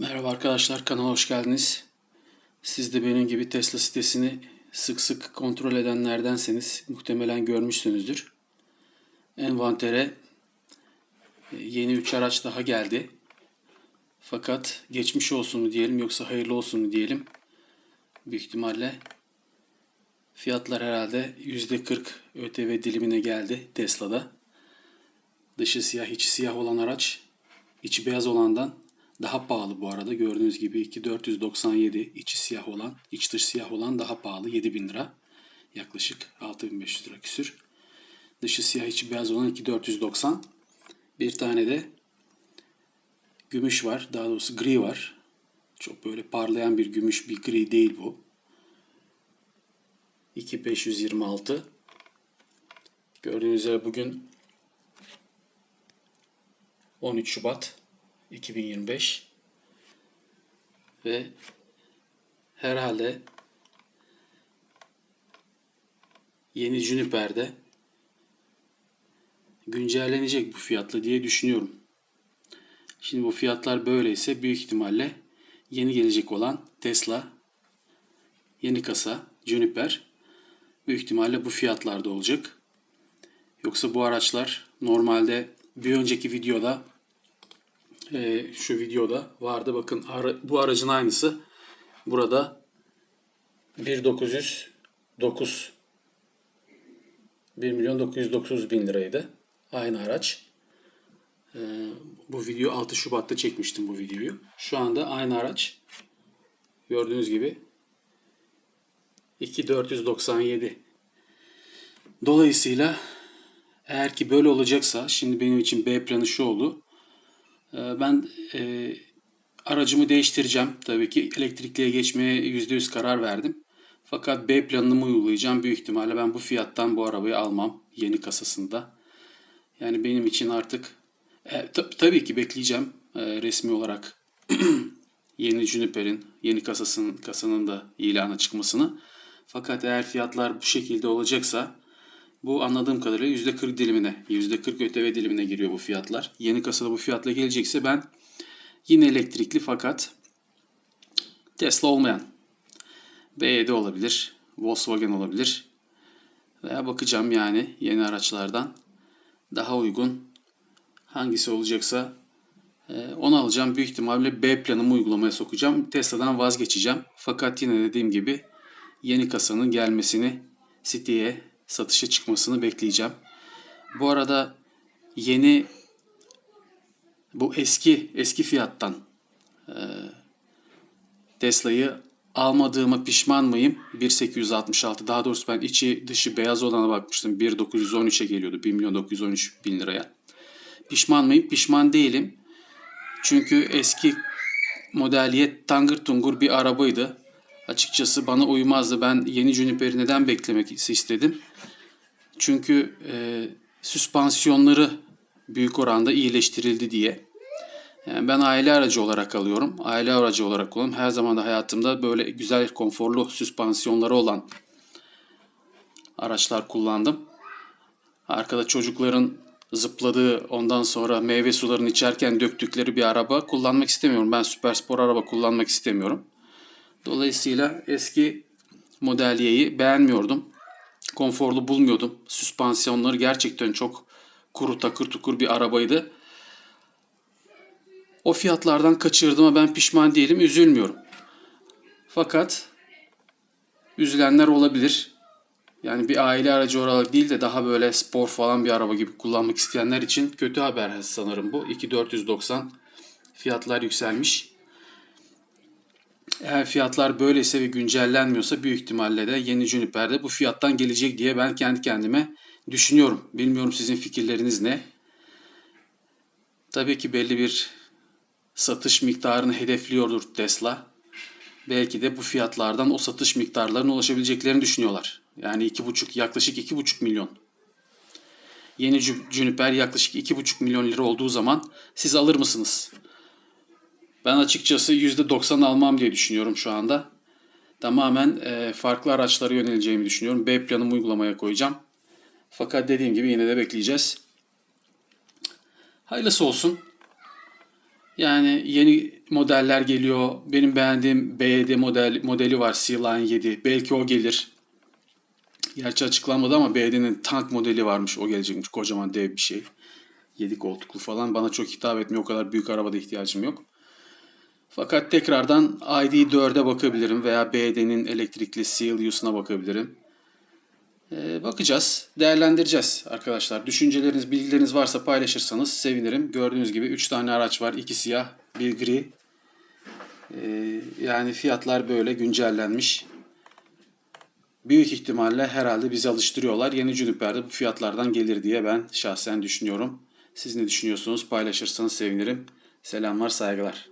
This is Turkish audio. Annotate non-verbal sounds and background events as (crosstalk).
Merhaba arkadaşlar, kanala hoş geldiniz. Siz de benim gibi Tesla sitesini sık sık kontrol edenlerdenseniz muhtemelen görmüşsünüzdür. Envantere e, yeni 3 araç daha geldi. Fakat geçmiş olsun mu diyelim yoksa hayırlı olsun mu diyelim. Büyük ihtimalle fiyatlar herhalde %40 ÖTV dilimine geldi Tesla'da. Dışı siyah, içi siyah olan araç, içi beyaz olandan daha pahalı bu arada. Gördüğünüz gibi 2497 içi siyah olan, iç dış siyah olan daha pahalı 7000 lira. Yaklaşık 6500 lira küsür. Dışı siyah içi beyaz olan 2490. Bir tane de gümüş var. Daha doğrusu gri var. Çok böyle parlayan bir gümüş bir gri değil bu. 2526. Gördüğünüz üzere bugün 13 Şubat 2025 ve herhalde yeni Juniper'de güncellenecek bu fiyatla diye düşünüyorum. Şimdi bu fiyatlar böyleyse büyük ihtimalle yeni gelecek olan Tesla yeni kasa Juniper büyük ihtimalle bu fiyatlarda olacak. Yoksa bu araçlar normalde bir önceki videoda e, şu videoda vardı. Bakın ara- bu aracın aynısı. Burada 1909 1 milyon 909 bin liraydı. Aynı araç. E, bu video 6 Şubat'ta çekmiştim bu videoyu. Şu anda aynı araç. Gördüğünüz gibi 2497. Dolayısıyla eğer ki böyle olacaksa şimdi benim için B planı şu oldu. Ee, Ben e, aracımı değiştireceğim. Tabii ki elektrikliye geçmeye %100 karar verdim. Fakat B planını uygulayacağım. Büyük ihtimalle ben bu fiyattan bu arabayı almam yeni kasasında. Yani benim için artık e, ta- tabii ki bekleyeceğim e, resmi olarak (clears throat) yeni Juniper'in yeni kasasının kasanın da ilana çıkmasını. Fakat eğer fiyatlar bu şekilde olacaksa bu anladığım kadarıyla %40 dilimine, %40 ÖTV dilimine giriyor bu fiyatlar. Yeni kasada bu fiyatla gelecekse ben yine elektrikli fakat Tesla olmayan B7 olabilir, Volkswagen olabilir veya bakacağım yani yeni araçlardan daha uygun hangisi olacaksa e, onu alacağım. Büyük ihtimalle B planımı uygulamaya sokacağım. Tesla'dan vazgeçeceğim. Fakat yine dediğim gibi yeni kasanın gelmesini siteye satışa çıkmasını bekleyeceğim. Bu arada yeni bu eski eski fiyattan e, Tesla'yı almadığıma pişman mıyım? 1.866 daha doğrusu ben içi dışı beyaz olana bakmıştım. 1.913'e geliyordu. 1 milyon 913 bin liraya. Pişman mıyım? Pişman değilim. Çünkü eski modeliyet tangır tungur bir arabaydı. Açıkçası bana uymazdı. Ben yeni Juniper'i neden beklemek istedim? Çünkü e, süspansiyonları büyük oranda iyileştirildi diye. Yani ben aile aracı olarak alıyorum. Aile aracı olarak kullanıyorum. Her zaman da hayatımda böyle güzel, konforlu süspansiyonları olan araçlar kullandım. Arkada çocukların zıpladığı, ondan sonra meyve sularını içerken döktükleri bir araba kullanmak istemiyorum. Ben süper spor araba kullanmak istemiyorum. Dolayısıyla eski modelyeyi beğenmiyordum. Konforlu bulmuyordum. Süspansiyonları gerçekten çok kuru takır tukur bir arabaydı. O fiyatlardan kaçırdığıma ben pişman değilim, üzülmüyorum. Fakat üzülenler olabilir. Yani bir aile aracı olarak değil de daha böyle spor falan bir araba gibi kullanmak isteyenler için kötü haber sanırım bu. 2490 fiyatlar yükselmiş. Eğer fiyatlar böyleyse ve güncellenmiyorsa büyük ihtimalle de yeni Juniper'de bu fiyattan gelecek diye ben kendi kendime düşünüyorum. Bilmiyorum sizin fikirleriniz ne? Tabii ki belli bir satış miktarını hedefliyordur Tesla. Belki de bu fiyatlardan o satış miktarlarına ulaşabileceklerini düşünüyorlar. Yani iki buçuk, yaklaşık iki buçuk milyon. Yeni Ju- Juniper yaklaşık iki buçuk milyon lira olduğu zaman siz alır mısınız? Ben açıkçası %90 almam diye düşünüyorum şu anda. Tamamen e, farklı araçlara yöneleceğimi düşünüyorum. B planımı uygulamaya koyacağım. Fakat dediğim gibi yine de bekleyeceğiz. Hayırlısı olsun. Yani yeni modeller geliyor. Benim beğendiğim BYD model modeli var C-Line 7. Belki o gelir. Gerçi açıklanmadı ama BYD'nin tank modeli varmış. O gelecekmiş. Kocaman dev bir şey. 7 koltuklu falan. Bana çok hitap etmiyor. O kadar büyük arabada ihtiyacım yok. Fakat tekrardan ID4'e bakabilirim veya BYD'nin elektrikli CLU'suna bakabilirim. Ee, bakacağız, değerlendireceğiz arkadaşlar. Düşünceleriniz, bilgileriniz varsa paylaşırsanız sevinirim. Gördüğünüz gibi 3 tane araç var. 2 siyah, bir gri. Ee, yani fiyatlar böyle güncellenmiş. Büyük ihtimalle herhalde bizi alıştırıyorlar. Yeni Juniper de bu fiyatlardan gelir diye ben şahsen düşünüyorum. Siz ne düşünüyorsunuz? Paylaşırsanız sevinirim. Selamlar, saygılar.